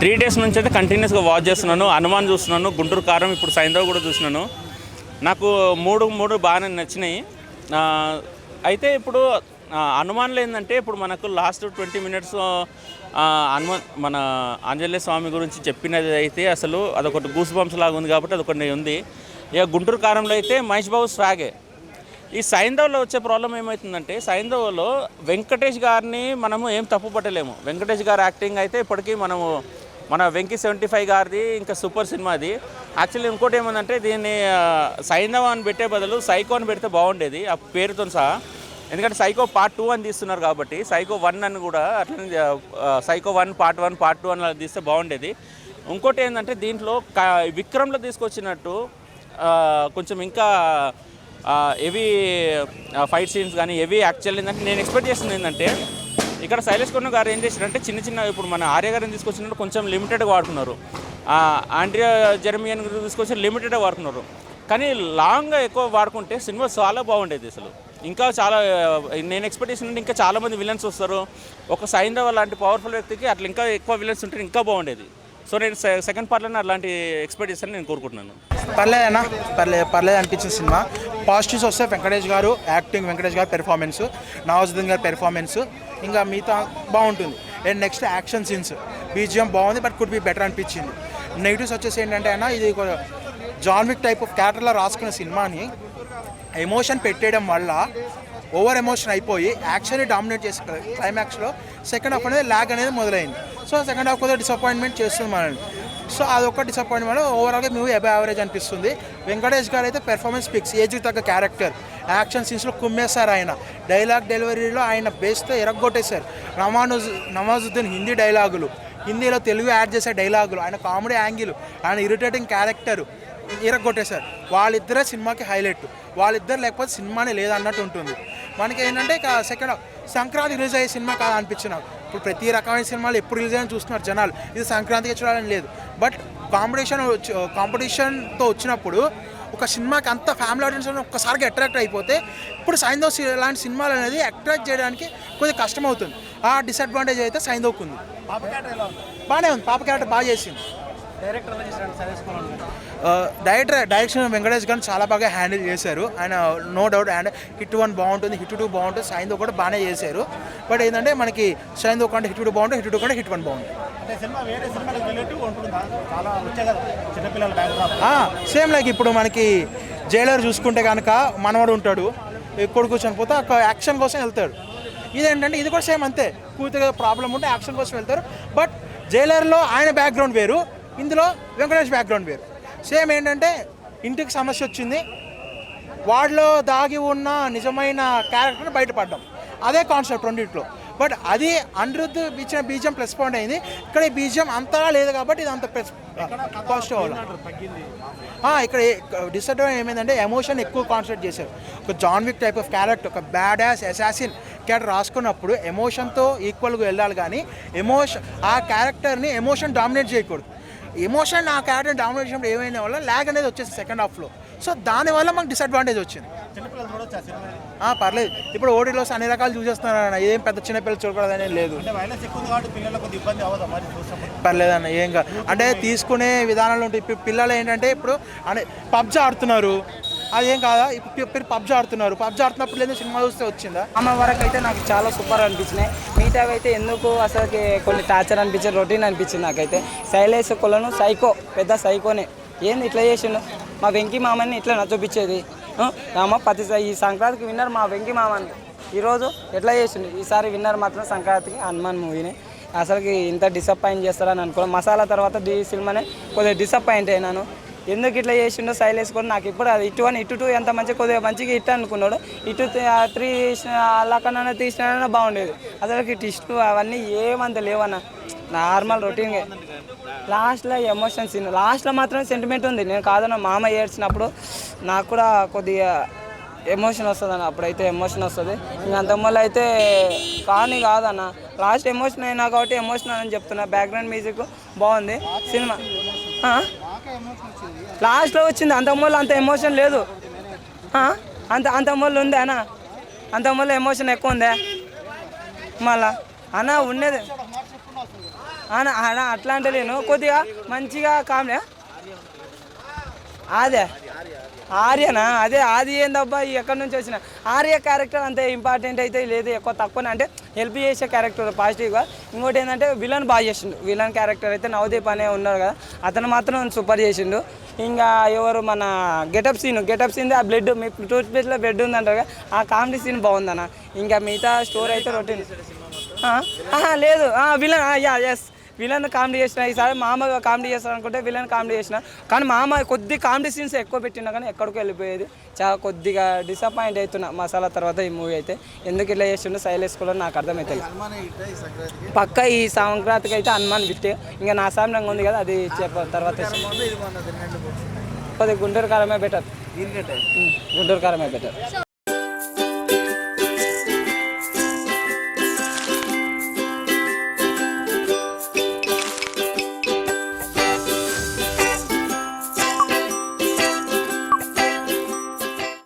Three days నుంచి అయితే కంటిన్యూస్గా వాచ్ చేస్తున్నాను. హనుమాన్ చూస్తున్నాను. గుంటూరు కారం ఇప్పుడు సైంధవ్ కూడా చూస్తున్నాను. నాకు మూడు మూడు బాగానే నచ్చినాయి. అయితే ఇప్పుడు హనుమాన్లో ఏంటంటే ఇప్పుడు మనకు లాస్ట్ ట్వంటీ మినిట్స్ హనుమాన్ మన ఆంజనేయ స్వామి గురించి చెప్పినది అయితే అసలు అదొకటి గూస్ బంప్స్ లాగా ఉంది కాబట్టి అదొకటి ఉంది. ఇక గుంటూరు కారంలో అయితే మహేష్ బాబు స్వాగే ఈ సైంధవ్లో వచ్చే ప్రాబ్లం ఏమవుతుందంటే సైంధవ్లో వెంకటేష్ గారిని మనము ఏం తప్పు పట్టలేము వెంకటేష్ గారి యాక్టింగ్ అయితే ఇప్పటికీ మనము మన వెంకీ సెవెంటీ ఫైవ్ గారిది ఇంకా సూపర్ సినిమా అది. యాక్చువల్లీ ఇంకోటి ఏమందంటే దీన్ని ఆ, అని పెట్టే బదులు సైకో అని పెడితే బాగుండేది ఆ పేరుతో సహా. ఎందుకంటే సైకో పార్ట్ టూ అని తీస్తున్నారు కాబట్టి సైకో వన్ అని కూడా అట్లనే psycho one part one part two అని అలా తీస్తే బాగుండేది. ఇంకోటి ఏంటంటే దీంట్లో క- విక్రమ్లో తీసుకొచ్చినట్టు కొంచెం ఇంకా హెవీ ఫైట్ సీన్స్ కానీ హెవీ యాక్చువల్ ఏంటంటే నేను ఎక్స్పెక్ట్ చేసింది ఏంటంటే ఇక్కడ శైలేష్ కొన్న గారు ఏం చేశారంటే చిన్న చిన్న ఇప్పుడు మన ఆర్య గారిని తీసుకొచ్చినట్టు కొంచెం లిమిటెడ్గా వాడుకున్నారు ఆండ్రియా జర్మియన్ గురించి తీసుకొచ్చి లిమిటెడ్గా వాడుకున్నారు కానీ లాంగ్గా ఎక్కువ వాడుకుంటే సినిమా చాలా బాగుండేది అసలు. ఇంకా చాలా నేను ఎక్స్పెక్ట్ చేసిన ఇంకా చాలామంది విలన్స్ వస్తారు. ఒక సైంధవ లాంటి పవర్ఫుల్ వ్యక్తికి అట్లా ఇంకా ఎక్కువ విలన్స్ ఉంటే ఇంకా బాగుండేది. సో నేను సెకండ్ పార్ట్లోనే అలాంటి ఎక్స్పెక్ట్ చేస్తాను నేను కోరుకుంటున్నాను. పర్లేదన్నా పర్లేదు పర్లేదు అనిపించిన సినిమా. పాజిటివ్స్ వస్తే వెంకటేష్ గారు యాక్టింగ్ వెంకటేష్ గారు పెర్ఫార్మెన్స్ నవాజుద్దీన్ గారి పెర్ఫార్మెన్స్ ఇంకా మిగతా బాగుంటుంది. And next action scenes BGM బాగుంది బట్ కుడ్ బి బెటర్ అనిపించింది. నెగిటివ్స్ వచ్చేసి ఏంటంటే అయినా ఇది ఒక టైప్ ఆఫ్ క్యారెక్టర్లో రాసుకున్న సినిమాని ఎమోషన్ పెట్టేయడం వల్ల ఓవర్ ఎమోషన్ అయిపోయి యాక్షన్ డామినేట్ చేసి క్లైమాక్స్లో సెకండ్ హాఫ్ అనేది ల్యాగ్ అనేది మొదలైంది. సో సెకండ్ హాఫ్ కూడా డిసప్పాయింట్మెంట్ చేస్తుంది మనల్ని. సో అదొక డిసప్పాయింట్మెంట్ ఓవరాల్గా మూవీ అబౌ యావరేజ్ అనిపిస్తుంది. వెంకటేష్ గారు అయితే పెర్ఫార్మెన్స్ పిక్స్ ఏజ్కి తగ్గ క్యారెక్టర్ యాక్షన్ సీన్స్లో కుమ్మేశారు ఆయన. డైలాగ్ డెలివరీలో ఆయన బేస్తో ఎరగొట్టేశారు. నమానుజ్ నవాజుద్దీన్ హిందీ డైలాగులు హిందీలో తెలుగు యాడ్ చేసే డైలాగులు ఆయన కామెడీ యాంగిల్ ఆయన ఇరిటేటింగ్ క్యారెక్టర్ ఇరగొట్టేశారు వాళ్ళిద్దరే సినిమాకి హైలైట్ వాళ్ళిద్దరు లేకపోతే సినిమానే లేదన్నట్టు ఉంటుంది. మనకి ఏంటంటే సెకండ్ సంక్రాంతి రిలీజ్ అయ్యే సినిమా కాదు అనిపించిన ఇప్పుడు ప్రతి రకమైన సినిమాలు ఎప్పుడు రిలీజ్ అయినా చూస్తున్నారు జనాలు. ఇది సంక్రాంతికి చూడాలని లేదు. బట్ కాంపిటీషన్ కాంపిటీషన్తో వచ్చినప్పుడు ఒక సినిమాకి అంత ఫ్యామిలీ ఆడియన్స్ ఒక్కసారిగా అట్రాక్ట్ అయిపోతే ఇప్పుడు సైంధవ్ లాంటి సినిమాలు అనేది అట్రాక్ట్ చేయడానికి కొద్దిగా కష్టం అవుతుంది ఆ డిసడ్వాంటేజ్ అయితే సైంధవ్కి ఉంది. బాగానే ఉంది. పాప క్యారెక్టర్ బాగా చేసింది. డైరెక్టర్ డైరెక్షన్ వెంకటేష్ గారిని చాలా బాగా హ్యాండిల్ చేశారు. ఆయన no doubt and hit one బాగుంటుంది హిట్ టూ బాగుంటుంది సైందో కూడా బాగానే చేశారు. బట్ ఏంటంటే మనకి సైందో కంటే హిట్ టూ బాగుంటుంది హిట్ టూ కంటే హిట్ వన్ బాగుంటుంది. సేమ్ లైక్ ఇప్పుడు మనకి జైలర్ చూసుకుంటే కనుక మనవడు ఉంటాడు కొడుకు చనిపోతే ఒక యాక్షన్ కోసం వెళ్తాడు. ఇదేంటంటే ఇది కూడా సేమ్ అంతే. కూతురు ప్రాబ్లం ఉంటే యాక్షన్ కోసం వెళ్తారు. బట్ జైలర్లో ఆయన బ్యాక్గ్రౌండ్ వేరు. ఇందులో వెంకటేష్ బ్యాక్గ్రౌండ్ వేరు. సేమ్ ఏంటంటే ఇంటికి సమస్య వచ్చింది. వాడిలో దాగి ఉన్న నిజమైన క్యారెక్టర్ని బయటపడ్డాం. అదే కాన్సెప్ట్ రెండింటిలో. బట్ అది అనిరుద్ధ్ ఇచ్చిన బీజం ప్లస్ పాయింట్ అయింది. ఇక్కడ ఈ బీజం అంతగా లేదు కాబట్టి ఇది అంత ప్లస్ పాజిటివ్ అవ్వాలి ఇక్కడ డిసడ్వాంటేజ్ ఏమైందంటే ఎమోషన్ ఎక్కువ కాన్సన్ట్రేట్ చేశారు. ఒక John Wick type of character ఒక బ్యాడ్ యాస్ అసాసిన్ క్యారెక్టర్ రాసుకున్నప్పుడు ఎమోషన్తో ఈక్వల్గా వెళ్ళాలి కానీ ఎమోషన్ ఆ క్యారెక్టర్ని ఎమోషన్ డామినేట్ చేయకూడదు. ఎమోషన్ ఆ క్యారెక్టర్ డామినేట్ చేసినప్పుడు ఏమైనా వల్ల ల్యాగ్ అనేది వచ్చేసి సెకండ్ హాఫ్లో సో దానివల్ల మనకు డిసడ్వాంటేజ్ వచ్చింది. చిన్నపిల్లలు పర్లేదు. ఇప్పుడు ఓటీలోస్ అన్ని రకాలు చూసేస్తున్నారు అన్న. ఏం పెద్ద చిన్న పిల్లలు చూడకూడదని లేదు. అంటే వైలెన్స్ ఎక్కువ ఉంది కాబట్టి పిల్లలకు కొద్దిగా ఇబ్బంది అవ్వదా మరి చూసినప్పుడు. పర్లేదన్న ఏం కాదు. అంటే తీసుకునే విధానాలు ఉంటాయి ఇప్పుడు పిల్లలు ఏంటంటే ఇప్పుడు అంటే పబ్జి ఆడుతున్నారు. అదేం కాదా? ఇప్పుడు పబ్జి ఆడుతున్నారు. పబ్జి ఆడుతున్నప్పుడు లేదు సినిమా చూస్తే వచ్చిందా? ఆమె వరకు అయితే నాకు చాలా సూపర్ అనిపించినాయి. మిగతావి అయితే ఎందుకు అసలుకి కొన్ని టార్చర్ అనిపించింది రొటీన్ అనిపించింది నాకైతే. శైలేష్ కొలను సైకో పెద్ద సైకోనే. ఏంది ఇట్లా చేసిండు? మా వెంకీ మామని ఇట్లా నచ్చొప్పించేది రామ ప్రతి ఈ సంక్రాంతికి విన్నర్ మా వెంకీ మామని. ఈరోజు ఎట్లా చేసిండు? ఈసారి విన్నర్ మాత్రం సంక్రాంతికి హనుమాన్ మూవీని. అసలుకి ఇంత డిసప్పాయింట్ చేస్తారని అనుకున్నాను మసాలా తర్వాత ఈ సినిమానే కొద్దిగా డిసప్పాయింట్ అయినాను. ఎందుకు ఇట్లా చేసిండో సైల్ వేసుకొని నాకు ఇప్పుడు అది ఇటు అని ఇటు టూ ఎంత మంచి కొద్దిగా మంచిగా ఇట్ అనుకున్నాడు. ఇటు త్రీ తీసిన అల్లకన్నా తీసినా బాగుండేది. అసలు టిస్ట్ అవన్నీ ఏమంత లేవన్న. నార్మల్ రొటీన్గా లాస్ట్లో ఎమోషన్స్ లాస్ట్లో మాత్రం సెంటిమెంట్ ఉంది. నేను కాదన్న మామ ఏడ్చినప్పుడు నాకు కూడా కొద్దిగా ఎమోషన్ వస్తుంది అన్న అప్పుడైతే ఎమోషన్ వస్తుంది. ఇంకా అంతమూల అయితే కానీ కాదన్న. లాస్ట్ ఎమోషన్ అయినా కాబట్టి ఎమోషన్ అని చెప్తున్నా. బ్యాక్గ్రౌండ్ మ్యూజిక్ బాగుంది. సినిమా. లాస్ట్లో వచ్చింది. అంతమూల అంత ఎమోషన్ లేదు. అంత అంత అంతమూల ఉందా అన్న. అంతమూల ఎమోషన్ ఎక్కువ ఉందే. మళ్ళా. అన్న ఉండేది. అన్న ఆన అట్లా అంటే నేను కొద్దిగా మంచిగా కామెడీ. అదే ఆర్యనా? అదే ఆది ఏందబ్బా? ఈ ఎక్కడి నుంచి వచ్చిన? ఆర్య క్యారెక్టర్ అంతే ఇంపార్టెంట్ అయితే లేదు ఎక్కువ తక్కువనే. అంటే హెల్ప్ చేసే క్యారెక్టర్ పాజిటివ్గా ఇంకోటి ఏంటంటే విలన్ బాగా చేసిండు. విలన్ క్యారెక్టర్ అయితే నవదీప్ అనే ఉన్నాడు కదా అతను మాత్రం సూపర్ చేసిండు. ఇంకా ఎవరు మన గెటప్ సీన్ గెటప్ సీన్ ఆ బ్లడ్ మీ టూత్ పేస్ట్లో బ్లడ్ ఉందంటారు కదా ఆ కామెడీ సీన్ బాగుందన్న. ఇంకా మిగతా స్టోరీ అయితే రొటీన్ లేదు. Villain yeah yes villain comedy చేసిన ఈసారి మామ కామెడీ చేస్తాను అనుకుంటే విలన్ కామెడీ చేసిన. కానీ మామ కొద్ది కామెడీ సీన్స్ ఎక్కువ పెట్టినా కానీ ఎక్కడికి వెళ్ళిపోయేది. చాలా కొద్దిగా డిసప్పాయింట్ అవుతున్నా మసాలా తర్వాత ఈ మూవీ అయితే. ఎందుకు ఇట్లా చేస్తుండో సైలెన్స్ కూడా నాకు అర్థమవుతుంది పక్క ఈ సంక్రాంతికి అయితే హనుమాన్ బిట్టే ఇంకా నా సామ్యంగా ఉంది కదా అది చెప్ప తర్వాత కొద్దిగా గుంటూరు కారమే బెటర్ గుంటూరు కారమే బెటర్.